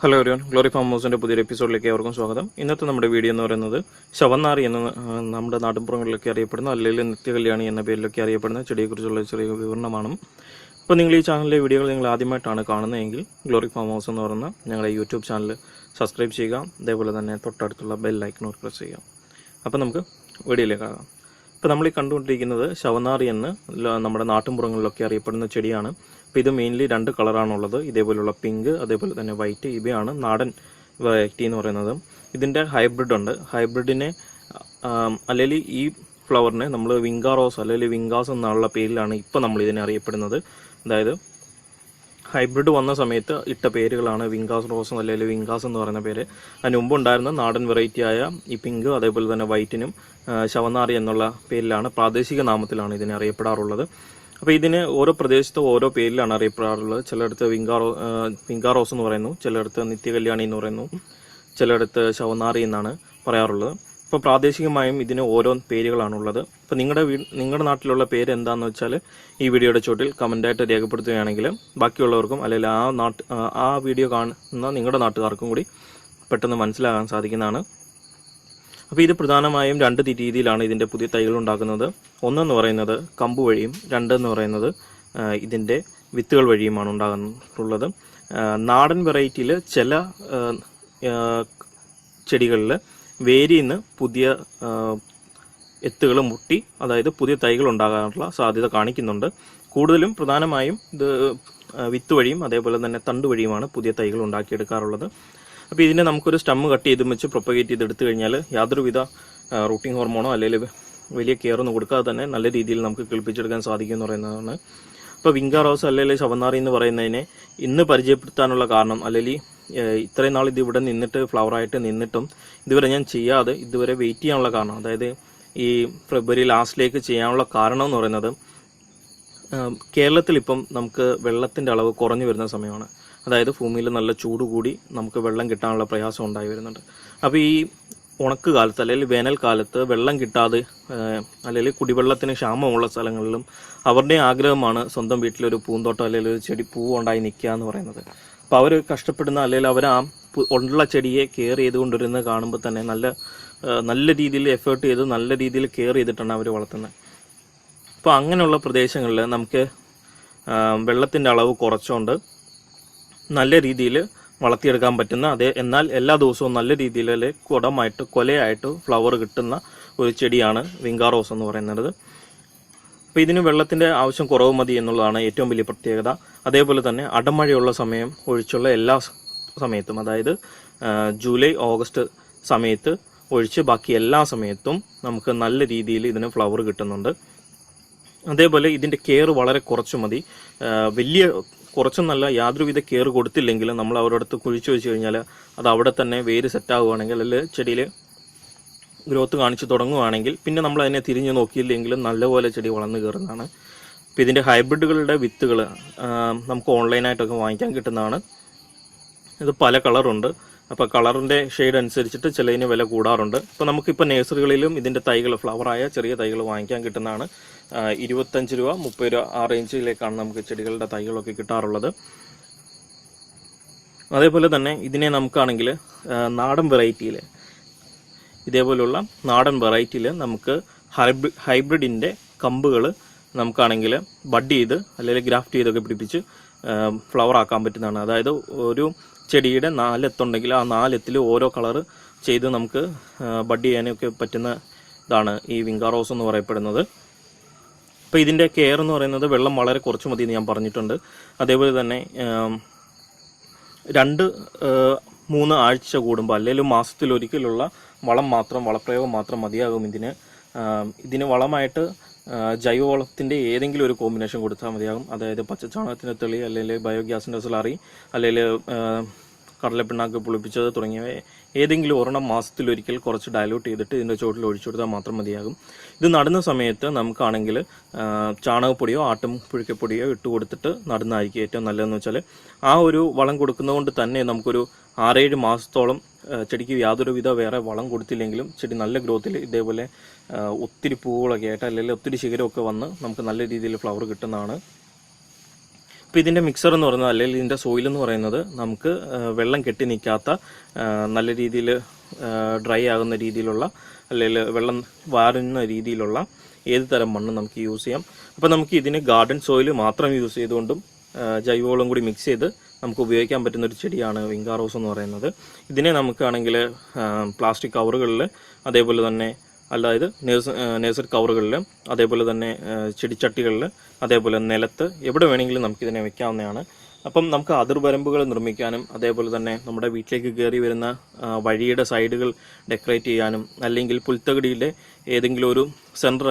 Hello everyone glory farm ഹൗസിന്റെ പുതിയൊരു എപ്പിസോഡിലേക്ക് ഏവർക്കും സ്വാഗതം. ഇന്നത്തെ നമ്മുടെ വീഡിയോ എന്ന് പറയുന്നത് ശവന്നാറി എന്ന നമ്മുടെ നാട്ടിൻപുറങ്ങളിലൊക്കെ അറിയപ്പെടുന്ന അല്ലെങ്കിൽ നിത്യകല്യാണി എന്ന പേരിലൊക്കെ അറിയപ്പെടുന്ന ചെടിയെക്കുറിച്ചുള്ള ചെറിയ വിവരണമാണ്. അപ്പോൾ നിങ്ങൾ ഈ ചാനലിലെ വീഡിയോകൾ നിങ്ങൾ ആദ്യമായിട്ടാണ് കാണുന്നതെങ്കിൽ ഗ്ലോറി ഫാം ഹൗസ് എന്ന് പറയുന്ന ഞങ്ങളുടെ യൂട്യൂബ് ചാനൽ സബ്സ്ക്രൈബ് ചെയ്യുക. അതേപോലെ തന്നെ തൊട്ടടുത്തുള്ള ബെൽ ഐക്കണോട് പ്രസ് ചെയ്യുക. അപ്പോൾ നമുക്ക് വീഡിയോയിലേക്ക് ആകാം. ഇപ്പോൾ നമ്മൾ ഈ കണ്ടുകൊണ്ടിരിക്കുന്നത് ശവനാറി എന്ന് നമ്മുടെ നാട്ടിൻപുറങ്ങളിലൊക്കെ അറിയപ്പെടുന്ന ചെടിയാണ്. അപ്പോൾ ഇത് മെയിൻലി രണ്ട് കളറാണുള്ളത്. ഇതേപോലെയുള്ള പിങ്ക് അതേപോലെ തന്നെ വൈറ്റ് ഇവയാണ് നാടൻ വെറൈറ്റി എന്ന് പറയുന്നത്. ഇതിന്റെ ഹൈബ്രിഡ് ഉണ്ട്. ഹൈബ്രിഡിനെ അല്ലെങ്കിൽ ഈ ഫ്ലവറിനെ നമ്മൾ വിങ്കാറോസ് അല്ലെങ്കിൽ വിങ്കാസ് എന്നുള്ള പേരിലാണ് ഇപ്പോൾ നമ്മൾ ഇതിനെ അറിയപ്പെടുന്നത്. അതായത് ഹൈബ്രിഡ് വന്ന സമയത്ത് ഇട്ട പേരുകളാണ് വിങ്കാസ് റോസ് അല്ലെങ്കിൽ വിങ്കാസ് എന്ന് പറയുന്ന പേര്. അതിന് മുമ്പ് ഉണ്ടായിരുന്ന നാടൻ വെറൈറ്റി ആയ ഈ പിങ്ക് അതേപോലെ തന്നെ വൈറ്റിനും ശവനാറി എന്നുള്ള പേരിലാണ് പ്രാദേശിക നാമത്തിലാണ് ഇതിനെ അറിയപ്പെടാറുള്ളത്. അപ്പോൾ ഇതിന് ഓരോ പ്രദേശത്ത് ഓരോ പേരിലാണ് അറിയപ്പെടാറുള്ളത്. ചിലയിടത്ത് വിങ്കാറോ വിങ്കാറോസ് എന്ന് പറയുന്നു. ചിലയിടത്ത് നിത്യകല്യാണി എന്ന് പറയുന്നു. ചിലയിടത്ത് ശവനാറി എന്നാണ് പറയാറുള്ളത്. അപ്പോൾ പ്രാദേശികമായും ഇതിന് ഓരോ പേരുകളാണുള്ളത്. അപ്പോൾ നിങ്ങളുടെ നിങ്ങളുടെ നാട്ടിലുള്ള പേര് എന്താണെന്ന് വെച്ചാൽ ഈ വീഡിയോയുടെ ചോട്ടിൽ കമന്റായിട്ട് രേഖപ്പെടുത്തുകയാണെങ്കിൽ ബാക്കിയുള്ളവർക്കും അല്ലെങ്കിൽ ആ നാട്ട് ആ വീഡിയോ കാണുന്ന നിങ്ങളുടെ നാട്ടുകാർക്കും കൂടി പെട്ടെന്ന് മനസ്സിലാകാൻ സാധിക്കുന്നതാണ്. അപ്പോൾ ഇത് പ്രധാനമായും രണ്ട് രീതിയിലാണ് ഇതിന്റെ പുതിയ തൈകൾ ഉണ്ടാക്കുന്നത്. ഒന്നെന്ന് പറയുന്നത് കമ്പ് വഴിയും രണ്ടെന്ന് പറയുന്നത് ഇതിന്റെ വിത്തുകൾ വഴിയുമാണ് ഉണ്ടാകുന്നുള്ളത് നാടൻ വെറൈറ്റിയിൽ ചില ചെടികളിൽ വേരിയിൽ നിന്ന് പുതിയ എത്തുകൾ മുട്ടി അതായത് പുതിയ തൈകൾ ഉണ്ടാകാനുള്ള സാധ്യത കാണിക്കുന്നുണ്ട്. കൂടുതലും പ്രധാനമായും ഇത് വിത്ത് വഴിയും അതേപോലെ തന്നെ തണ്ട് വഴിയുമാണ് പുതിയ തൈകൾ ഉണ്ടാക്കിയെടുക്കാറുള്ളത്. അപ്പോൾ ഇതിനെ നമുക്കൊരു സ്റ്റമ്മ് കട്ട് ചെയ്ത് വെച്ച് പ്രൊപ്പഗേറ്റ് ചെയ്ത് എടുത്തു കഴിഞ്ഞാൽ യാതൊരുവിധ റൂട്ടിംഗ് ഹോർമോണോ അല്ലെങ്കിൽ വലിയ കെയർ ഒന്നും കൊടുക്കാതെ തന്നെ നല്ല രീതിയിൽ നമുക്ക് കിളിപ്പിച്ചെടുക്കാൻ സാധിക്കും എന്ന് പറയുന്നതാണ്. ഇപ്പോൾ വിങ്ക റോസ് അല്ലെങ്കിൽ ശവനാറി എന്ന് പറയുന്നതിനെ ഇന്ന് പരിചയപ്പെടുത്താനുള്ള കാരണം അല്ലെങ്കിൽ ഇത്രയും നാൾ ഇത് ഇവിടെ നിന്നിട്ട് ഫ്ലവറായിട്ട് നിന്നിട്ടും ഇതുവരെ ഞാൻ ചെയ്യാതെ ഇതുവരെ വെയിറ്റ് ചെയ്യാനുള്ള കാരണം അതായത് ഈ ഫെബ്രുവരി ലാസ്റ്റിലേക്ക് ചെയ്യാനുള്ള കാരണം എന്ന് പറയുന്നത് കേരളത്തിൽ ഇപ്പം നമുക്ക് വെള്ളത്തിന്റെ അളവ് കുറഞ്ഞു വരുന്ന സമയമാണ്. അതായത് ഭൂമിയിൽ നല്ല ചൂട് കൂടി നമുക്ക് വെള്ളം കിട്ടാനുള്ള പ്രയാസം ഉണ്ടായി വരുന്നുണ്ട്. അപ്പോൾ ഈ ഉണക്ക് കാലത്ത് അല്ലെങ്കിൽ വേനൽക്കാലത്ത് വെള്ളം കിട്ടാതെ അല്ലെങ്കിൽ കുടിവെള്ളത്തിന് ക്ഷാമമുള്ള സ്ഥലങ്ങളിലും അവരുടെ ആഗ്രഹമാണ് സ്വന്തം വീട്ടിലൊരു പൂന്തോട്ടം അല്ലെങ്കിൽ ഒരു ചെടി പൂവുണ്ടായി നിൽക്കുക എന്ന് പറയുന്നത്. അപ്പോൾ അവർ കഷ്ടപ്പെടുന്ന അല്ലെങ്കിൽ അവർ ആ ഉള്ള ചെടിയെ കെയർ ചെയ്തുകൊണ്ടിരുന്നത് കാണുമ്പോൾ തന്നെ നല്ല നല്ല രീതിയിൽ എഫേർട്ട് ചെയ്ത് നല്ല രീതിയിൽ കെയർ ചെയ്തിട്ടാണ് അവർ വളർത്തുന്നത്. അപ്പോൾ അങ്ങനെയുള്ള പ്രദേശങ്ങളിൽ നമുക്ക് വെള്ളത്തിന്റെ അളവ് കുറച്ചുകൊണ്ട് നല്ല രീതിയിൽ വളർത്തിയെടുക്കാൻ പറ്റുന്ന അതേ എന്നാൽ എല്ലാ ദിവസവും നല്ല രീതിയിൽ കുടമായിട്ട് കൊലയായിട്ട് ഫ്ലവർ കിട്ടുന്ന ഒരു ചെടിയാണ് വിങ്കാറോസ് എന്ന് പറയുന്നത്. അപ്പോൾ ഇതിന് വെള്ളത്തിന്റെ ആവശ്യം കുറവ് മതി എന്നുള്ളതാണ് ഏറ്റവും വലിയ പ്രത്യേകത. അതേപോലെ തന്നെ അടമഴയുള്ള സമയം ഒഴിച്ചുള്ള എല്ലാ സമയത്തും അതായത് ജൂലൈ ഓഗസ്റ്റ് സമയത്ത് ഒഴിച്ച് ബാക്കി എല്ലാ സമയത്തും നമുക്ക് നല്ല രീതിയിൽ ഇതിന് ഫ്ലവർ കിട്ടുന്നുണ്ട്. അതേപോലെ ഇതിന്റെ കെയർ വളരെ കുറച്ച് മതി. വലിയ കുറച്ചൊന്നല്ല യാതൊരുവിധ കെയർ കൊടുത്തില്ലെങ്കിലും നമ്മൾ അവരോടത്ത് കുഴിച്ചു വെച്ച് കഴിഞ്ഞാൽ അത് അവിടെ തന്നെ വേര് സെറ്റ് ആവുകയാണെങ്കിൽ അല്ലെങ്കിൽ ചെടിയിൽ ഗ്രോത്ത് കാണിച്ചു തുടങ്ങുകയാണെങ്കിൽ പിന്നെ നമ്മൾ അതിനെ തിരിഞ്ഞു നോക്കിയില്ലെങ്കിലും നല്ലപോലെ ചെടി വളർന്നു കയറുന്നതാണ്. അപ്പോൾ ഇതിന്റെ ഹൈബ്രിഡുകളുടെ വിത്തുകൾ നമുക്ക് ഓൺലൈനായിട്ടൊക്കെ വാങ്ങിക്കാൻ കിട്ടുന്നതാണ്. ഇത് പല കളറുണ്ട്. അപ്പോൾ കളറിന്റെ ഷെയ്ഡ് അനുസരിച്ചിട്ട് ചിലതിന് വില കൂടാറുണ്ട്. ഇപ്പോൾ നമുക്കിപ്പോൾ നഴ്സറികളിലും ഇതിന്റെ തൈകൾ ഫ്ലവറായ ചെറിയ തൈകൾ വാങ്ങിക്കാൻ കിട്ടുന്നതാണ്. ഇരുപത്തഞ്ച് രൂപ മുപ്പത് രൂപ ആ റേഞ്ചിലേക്കാണ് നമുക്ക് ചെടികളുടെ തൈകളൊക്കെ കിട്ടാറുള്ളത്. അതേപോലെ തന്നെ ഇതിനെ നമുക്കാണെങ്കിൽ നാടൻ വെറൈറ്റിയിൽ ഇതേപോലുള്ള നാടൻ വെറൈറ്റിയിൽ നമുക്ക് ഹൈബ്രി ഹൈബ്രിഡിന്റെ കമ്പുകൾ നമുക്കാണെങ്കിൽ ബഡ് ചെയ്ത് അല്ലെങ്കിൽ ഗ്രാഫ്റ്റ് ചെയ്തൊക്കെ പിടിപ്പിച്ച് ഫ്ലവർ ആക്കാൻ പറ്റുന്നതാണ്. അതായത് ഒരു ചെടിയുടെ നാലെത്തുണ്ടെങ്കിൽ ആ നാലെത്തിൽ ഓരോ കളർ ചെയ്ത് നമുക്ക് ബഡ് ചെയ്യാനൊക്കെ പറ്റുന്ന ഇതാണ് ഈ വിങ്കാറോസ് എന്ന് പറയപ്പെടുന്നത്. അപ്പോൾ ഇതിന്റെ കെയർ എന്ന് പറയുന്നത് വെള്ളം വളരെ കുറച്ച് മതി എന്ന് ഞാൻ പറഞ്ഞിട്ടുണ്ട്. അതേപോലെ തന്നെ രണ്ട് മൂന്ന് ആഴ്ച കൂടുമ്പോൾ അല്ലെങ്കിൽ മാസത്തിലൊരിക്കലുള്ള വളം മാത്രം വളപ്രയോഗം മാത്രം മതിയാകും ഇതിന്. ഇതിന് വളമായിട്ട് ജൈവവളത്തിന്റെ ഏതെങ്കിലും ഒരു കോമ്പിനേഷൻ കൊടുത്താൽ മതിയാകും. അതായത് പച്ചച്ചാണകത്തിന്റെ തെളി അല്ലെങ്കിൽ ബയോഗ്യാസിന്റെ സ്ലാറി അല്ലെങ്കിൽ കടലപ്പിണ്ണാക്ക് പുളിപ്പിച്ചത് തുടങ്ങിയവ ഏതെങ്കിലും ഒരെണ്ണം മാസത്തിലൊരിക്കൽ കുറച്ച് ഡയലൂട്ട് ചെയ്തിട്ട് ഇതിന്റെ ചോട്ടിൽ ഒഴിച്ചു കൊടുത്താൽ മാത്രം മതിയാകും. ഇത് നടുന്ന സമയത്ത് നമുക്കാണെങ്കിൽ ചാണകപ്പൊടിയോ ആട്ടും പുഴുക്കപ്പൊടിയോ ഇട്ട് കൊടുത്തിട്ട് നടുന്നതായിരിക്കും ഏറ്റവും നല്ലതെന്ന് വെച്ചാൽ ആ ഒരു വളം കൊടുക്കുന്നതുകൊണ്ട് തന്നെ നമുക്കൊരു ആറേഴ് മാസത്തോളം ചെടിക്ക് യാതൊരുവിധ വേറെ വളം കൊടുത്തില്ലെങ്കിലും ചെടി നല്ല ഗ്രോത്തിൽ ഇതേപോലെ ഒത്തിരി പൂവുകളൊക്കെ ആയിട്ട് അല്ലെങ്കിൽ ഒത്തിരി ശിഖരമൊക്കെ വന്ന് നമുക്ക് നല്ല രീതിയിൽ ഫ്ലവർ കിട്ടുന്നതാണ്. അപ്പോൾ ഇതിന്റെ മിക്സർ എന്ന് പറയുന്നത് അല്ലെങ്കിൽ ഇതിന്റെ സോയിൽ എന്ന് പറയുന്നത് നമുക്ക് വെള്ളം കെട്ടി നിൽക്കാത്ത നല്ല രീതിയിൽ ഡ്രൈ ആകുന്ന രീതിയിലുള്ള അല്ലെങ്കിൽ വെള്ളം വാരുന്ന രീതിയിലുള്ള ഏത് തരം മണ്ണ് നമുക്ക് യൂസ് ചെയ്യാം. അപ്പോൾ നമുക്ക് ഇതിന് ഗാർഡൻ സോയിൽ മാത്രം യൂസ് ചെയ്തുകൊണ്ടും ജൈവവളം കൂടി മിക്സ് ചെയ്ത് നമുക്ക് ഉപയോഗിക്കാൻ പറ്റുന്ന ഒരു ചെടിയാണ് വിങ്കാ റോസ് എന്ന് പറയുന്നത്. ഇതിനെ നമുക്കാണെങ്കിൽ പ്ലാസ്റ്റിക് കവറുകളിൽ അതേപോലെ തന്നെ അതായത് നേഴ്സ് നേഴ്സറി കവറുകളിൽ അതേപോലെ തന്നെ ചെടിച്ചട്ടികളിൽ അതേപോലെ നിലത്ത് എവിടെ വേണമെങ്കിലും നമുക്കിതിനെ വെക്കാവുന്നതാണ്. അപ്പം നമുക്ക് അതിർവരമ്പുകൾ നിർമ്മിക്കാനും അതേപോലെ തന്നെ നമ്മുടെ വീട്ടിലേക്ക് കയറി വരുന്ന വഴിയുടെ സൈഡുകൾ ഡെക്കറേറ്റ് ചെയ്യാനും അല്ലെങ്കിൽ പുൽത്തകടിയിലെ ഏതെങ്കിലും ഒരു സെന്റർ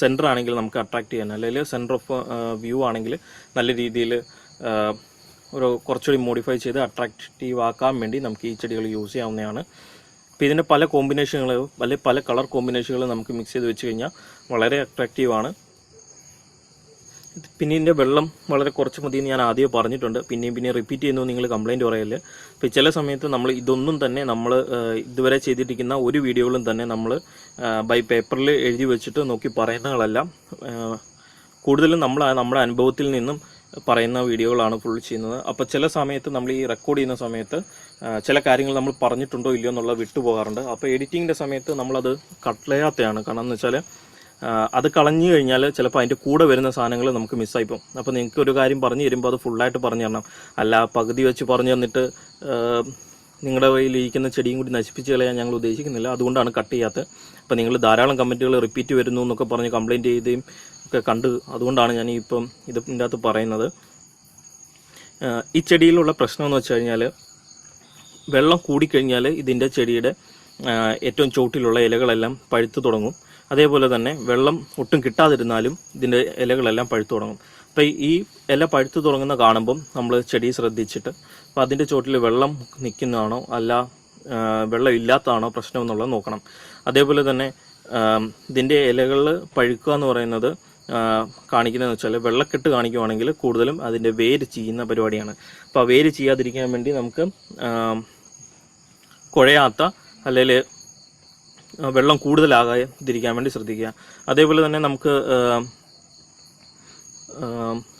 സെന്റർ ആണെങ്കിൽ നമുക്ക് അട്രാക്ട് ചെയ്യാൻ അല്ലെങ്കിൽ സെന്റർ ഓഫ് വ്യൂ ആണെങ്കിൽ നല്ല രീതിയിൽ ഒരു കുറച്ചുകൂടി മോഡിഫൈ ചെയ്ത് അട്രാക്റ്റീവ് ആക്കാൻ വേണ്ടി നമുക്ക് ഈ ചെടികൾ യൂസ് ചെയ്യാവുന്നതാണ്. അപ്പോൾ ഇതിന്റെ പല കോമ്പിനേഷനുകൾ അല്ലെങ്കിൽ പല കളർ കോമ്പിനേഷനുകൾ നമുക്ക് മിക്സ് ചെയ്ത് വെച്ച് കഴിഞ്ഞാൽ വളരെ അട്രാക്റ്റീവ് ആണ്. പിന്നെ ഇതിന്റെ വെള്ളം വളരെ കുറച്ച് മതി എന്ന് ഞാൻ ആദ്യം പറഞ്ഞിട്ടുണ്ട്. പിന്നെയും പിന്നെ റിപ്പീറ്റ് ചെയ്യുന്നു നിങ്ങൾ കംപ്ലയിന്റ് പറയല്ലേ അപ്പോൾ ചില സമയത്ത് നമ്മൾ ഇതൊന്നും തന്നെ നമ്മൾ ഇതുവരെ ചെയ്തിരിക്കുന്ന ഒരു വീഡിയോകളും തന്നെ നമ്മൾ ബൈ പേപ്പറിൽ എഴുതി വെച്ചിട്ട് നോക്കി പറയുന്നതുകളെല്ലാം കൂടുതലും നമ്മൾ നമ്മുടെ അനുഭവത്തിൽ നിന്നും പറയുന്ന വീഡിയോകളാണ് ഫുൾ ചെയ്യുന്നത്. അപ്പോൾ ചില സമയത്ത് നമ്മൾ ഈ റെക്കോർഡ് ചെയ്യുന്ന സമയത്ത് ചില കാര്യങ്ങൾ നമ്മൾ പറഞ്ഞിട്ടുണ്ടോ ഇല്ലയോ എന്നുള്ള വിട്ടുപോകാറുണ്ട്. അപ്പോൾ എഡിറ്റിങ്ങിന്റെ സമയത്ത് നമ്മളത് കട്ട്ലയാത്തയാണ് കാരണം എന്ന് വെച്ചാൽ അത് കളഞ്ഞു കഴിഞ്ഞാൽ ചിലപ്പോൾ അതിന്റെ കൂടെ വരുന്ന സാധനങ്ങൾ നമുക്ക് മിസ്സായി പോകും. അപ്പോൾ നിങ്ങൾക്ക് ഒരു കാര്യം പറഞ്ഞു തരുമ്പോൾ അത് ഫുള്ളായിട്ട് പറഞ്ഞു തരണം. അല്ല പകുതി വെച്ച് പറഞ്ഞു തന്നിട്ട് നിങ്ങളുടെ കയ്യിൽ ഇരിക്കുന്ന ചെടിയും കൂടി നശിപ്പിച്ച് കളയാൻ ഞങ്ങൾ ഉദ്ദേശിക്കുന്നില്ല. അതുകൊണ്ടാണ് കട്ട് ചെയ്യാത്തത്. അപ്പോൾ നിങ്ങൾ ധാരാളം കമന്റുകൾ റിപ്പീറ്റ് വരുന്നു എന്നൊക്കെ പറഞ്ഞ് കംപ്ലയിന്റ് ചെയ്തേയും ഒക്കെ കണ്ട് അതുകൊണ്ടാണ് ഞാൻ ഇപ്പം ഇതിന്റെ അകത്ത് പറയുന്നത്. ഈ ചെടിയിലുള്ള പ്രശ്നം എന്ന് വെച്ച് കഴിഞ്ഞാൽ വെള്ളം കൂടിക്കഴിഞ്ഞാൽ ഇതിന്റെ ചെടിയുടെ ഏറ്റവും ചോട്ടിലുള്ള ഇലകളെല്ലാം പഴുത്തു തുടങ്ങും. അതേപോലെ തന്നെ വെള്ളം ഒട്ടും കിട്ടാതിരുന്നാലും ഇതിന്റെ ഇലകളെല്ലാം പഴുത്തു തുടങ്ങും. അപ്പോൾ ഈ ഇല പഴുത്തു തുടങ്ങുന്ന കാണുമ്പം നമ്മൾ ചെടി ശ്രദ്ധിച്ചിട്ട് അപ്പോൾ അതിന്റെ ചോട്ടിൽ വെള്ളം നിൽക്കുന്നതാണോ അല്ല വെള്ളം ഇല്ലാത്തതാണോ പ്രശ്നം എന്നുള്ളത് നോക്കണം. അതേപോലെ തന്നെ ഇതിന്റെ ഇലകൾ പഴുക്കുക എന്ന് പറയുന്നത് കാണിക്കുന്നതെന്ന് വെച്ചാൽ വെള്ളക്കെട്ട് കാണിക്കുവാണെങ്കിൽ കൂടുതലും അതിന്റെ വേര് ചെയ്യുന്ന പരിപാടിയാണ്. അപ്പോൾ ആ വേര് ചെയ്യാതിരിക്കാൻ വേണ്ടി നമുക്ക് കുഴയാത്ത അല്ലെങ്കിൽ വെള്ളം കൂടുതലാകാതിരിക്കാൻ വേണ്ടി ശ്രദ്ധിക്കുക. അതേപോലെ തന്നെ നമുക്ക്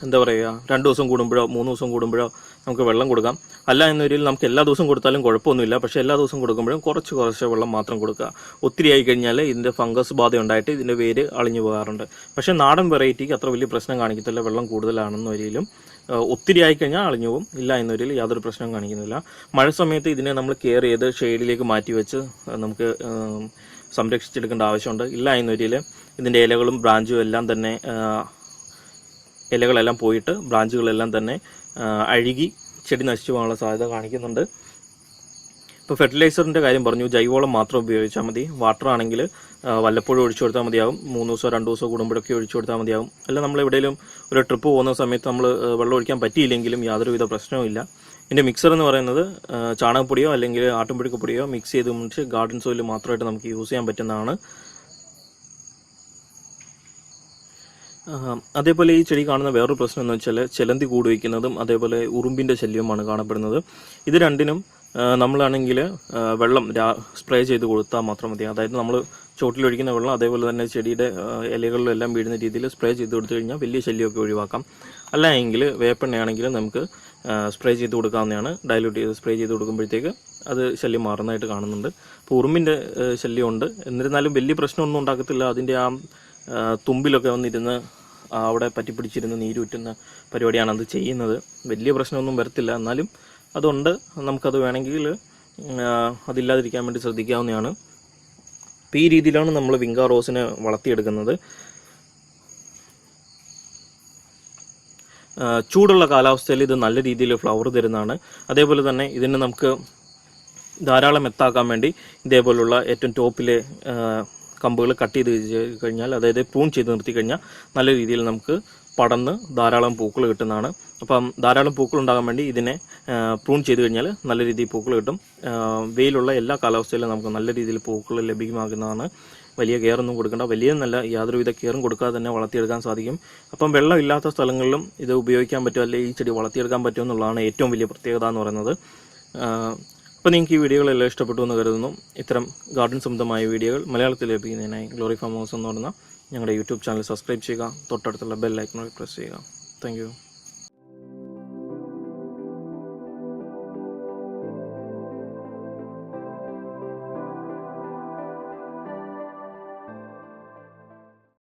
എന്താ പറയുക രണ്ട് ദിവസം കൂടുമ്പോഴോ മൂന്ന് ദിവസം കൂടുമ്പോഴോ നമുക്ക് വെള്ളം കൊടുക്കാം. അല്ല എന്നൊരിൽ നമുക്ക് എല്ലാ ദിവസവും കൊടുത്താലും കുഴപ്പമൊന്നുമില്ല. പക്ഷേ എല്ലാ ദിവസവും കൊടുക്കുമ്പോഴും കുറച്ച് കുറച്ച് വെള്ളം മാത്രം കൊടുക്കുക. ഒത്തിരി ആയി കഴിഞ്ഞാൽ ഇതിന്റെ ഫംഗസ് ബാധ ഉണ്ടായിട്ട് ഇതിന്റെ വേര് അളിഞ്ഞു പോകാറുണ്ട്. പക്ഷേ നാടൻ വെറൈറ്റിക്ക് അത്ര വലിയ പ്രശ്നം കാണിക്കത്തില്ല. വെള്ളം കൂടുതലാണെന്ന വരിയിലും ഒത്തിരി ആയിക്കഴിഞ്ഞാൽ അളിഞ്ഞു പോകും. ഇല്ല എന്നൊരിൽ യാതൊരു പ്രശ്നവും കാണിക്കുന്നില്ല. മഴ സമയത്ത് ഇതിനെ നമ്മൾ കെയർ ചെയ്ത് ഷെയ്ഡിലേക്ക് മാറ്റി വെച്ച് നമുക്ക് സംരക്ഷിച്ചെടുക്കേണ്ട ആവശ്യമുണ്ട്. ഇല്ല എന്നൊരിൽ ഇതിന്റെ ഇലകളും ബ്രാഞ്ചും എല്ലാം തന്നെ ഇലകളെല്ലാം പോയിട്ട് ബ്രാഞ്ചുകളെല്ലാം തന്നെ അഴുകി ചെടി നശിച്ചു പോകാനുള്ള സാധ്യത കാണിക്കുന്നുണ്ട്. ഇപ്പോൾ ഫെർട്ടിലൈസറിന്റെ കാര്യം പറഞ്ഞു. ജൈവവളം മാത്രം ഉപയോഗിച്ചാൽ മതി. വാട്ടർ ആണെങ്കിൽ വല്ലപ്പോഴും ഒഴിച്ചു കൊടുത്താൽ മതിയാവും. മൂന്ന് ദിവസമോ രണ്ട് ദിവസമോ കൂടുമ്പോഴൊക്കെ ഒഴിച്ചു കൊടുത്താൽ മതിയാവും. അല്ല നമ്മൾ എവിടെയെങ്കിലും ഒരു ട്രിപ്പ് പോകുന്ന സമയത്ത് നമ്മൾ വെള്ളം ഒഴിക്കാൻ പറ്റിയില്ലെങ്കിലും യാതൊരുവിധ പ്രശ്നവുമില്ല ഇതിന്റെ മിക്സർ എന്ന് പറയുന്നത് ചാണകപ്പൊടിയോ അല്ലെങ്കിൽ ആട്ടുംപുഴുക്കപ്പൊടിയോ മിക്സ് ചെയ്ത് മുടിച്ച് ഗാർഡൻ സോയിൽ മാത്രമായിട്ട് നമുക്ക് യൂസ് ചെയ്യാൻ പറ്റുന്നതാണ്. അതേപോലെ ഈ ചെടി കാണുന്ന വേറൊരു പ്രശ്നം എന്ന് വെച്ചാൽ ചിലന്തി കൂട് വയ്ക്കുന്നതും അതേപോലെ ഉറുമ്പിന്റെ ശല്യവുമാണ് കാണപ്പെടുന്നത്. ഇത് രണ്ടിനും നമ്മളാണെങ്കിൽ വെള്ളം സ്പ്രേ ചെയ്ത് കൊടുത്താൽ മാത്രം മതി. അതായത് നമ്മൾ ചോട്ടിലൊഴിക്കുന്ന വെള്ളം അതേപോലെ തന്നെ ചെടിയുടെ ഇലകളിലെല്ലാം വീഴുന്ന രീതിയിൽ സ്പ്രേ ചെയ്ത് കൊടുത്തു കഴിഞ്ഞാൽ വലിയ ശല്യമൊക്കെ ഒഴിവാക്കാം. അല്ല എങ്കിൽ വേപ്പെണ്ണയാണെങ്കിൽ നമുക്ക് സ്പ്രേ ചെയ്ത് കൊടുക്കാവുന്നതാണ്. ഡയലൂട്ട് ചെയ്ത് സ്പ്രേ ചെയ്ത് കൊടുക്കുമ്പോഴത്തേക്ക് അത് ശല്യം മാറുന്നതായിട്ട് കാണുന്നുണ്ട്. അപ്പോൾ ഉറുമ്പിന്റെ ശല്യമുണ്ട്. എന്നിരുന്നാലും വലിയ പ്രശ്നമൊന്നും ഉണ്ടാക്കത്തില്ല. അതിന്റെ ആ തുമ്പിലൊക്കെ വന്നിരുന്ന് അവിടെ പറ്റിപ്പിടിച്ചിരുന്ന് നീരൂറ്റുന്ന പരിപാടിയാണ് അത് ചെയ്യുന്നത്. വലിയ പ്രശ്നമൊന്നും വരത്തില്ല. എന്നാലും അതുണ്ട്. നമുക്കത് വേണമെങ്കിൽ അതില്ലാതിരിക്കാൻ വേണ്ടി ശ്രദ്ധിക്കാവുന്നതാണ്. അപ്പോൾ ഈ രീതിയിലാണ് നമ്മൾ വിങ്കാ റോസിനെ വളർത്തിയെടുക്കുന്നത്. ചൂടുള്ള കാലാവസ്ഥയിൽ ഇത് നല്ല രീതിയിൽ ഫ്ലവർ തരുന്നതാണ്. അതേപോലെ തന്നെ ഇതിന് നമുക്ക് ധാരാളം എത്താക്കാൻ വേണ്ടി ഇതേപോലുള്ള ഏറ്റവും ടോപ്പിലെ കമ്പുകൾ കട്ട് ചെയ്ത് കഴിഞ്ഞാൽ അതായത് പ്രൂൺ ചെയ്ത് നിർത്തി കഴിഞ്ഞാൽ നല്ല രീതിയിൽ നമുക്ക് പടന്ന് ധാരാളം പൂക്കൾ കിട്ടുന്നതാണ്. അപ്പം ധാരാളം പൂക്കൾ ഉണ്ടാകാൻ വേണ്ടി ഇതിനെ പ്രൂൺ ചെയ്ത് കഴിഞ്ഞാൽ നല്ല രീതിയിൽ പൂക്കൾ കിട്ടും. വെയിലുള്ള എല്ലാ കാലാവസ്ഥയിലും നമുക്ക് നല്ല രീതിയിൽ പൂക്കൾ ലഭ്യമാകുന്നതാണ്. വലിയ കെയറൊന്നും കൊടുക്കേണ്ട. വലിയ നല്ല യാതൊരുവിധ കെയറും കൊടുക്കാതെ തന്നെ വളർത്തിയെടുക്കാൻ സാധിക്കും. അപ്പം വെള്ളമില്ലാത്ത സ്ഥലങ്ങളിലും ഇത് ഉപയോഗിക്കാൻ പറ്റും അല്ലെങ്കിൽ ഈ ചെടി വളർത്തിയെടുക്കാൻ പറ്റും എന്നുള്ളതാണ് ഏറ്റവും വലിയ പ്രത്യേകത എന്ന് പറയുന്നത്. അപ്പോൾ നിങ്ങൾക്ക് ഈ വീഡിയോകളെല്ലാം ഇഷ്ടപ്പെട്ടു എന്ന് കരുതുന്നു. ഇത്തരം ഗാർഡൻ സംബന്ധമായ വീഡിയോകൾ മലയാളത്തിൽ ലഭിക്കുന്നതിനായി ഗ്ലോറി ഫാം ഹൗസ് എന്ന് പറയുന്ന ഞങ്ങളുടെ യൂട്യൂബ് ചാനൽ സബ്സ്ക്രൈബ് ചെയ്യുക. തൊട്ടടുത്തുള്ള ബെൽ ഐക്കണോൾ പ്രസ് ചെയ്യുക. താങ്ക്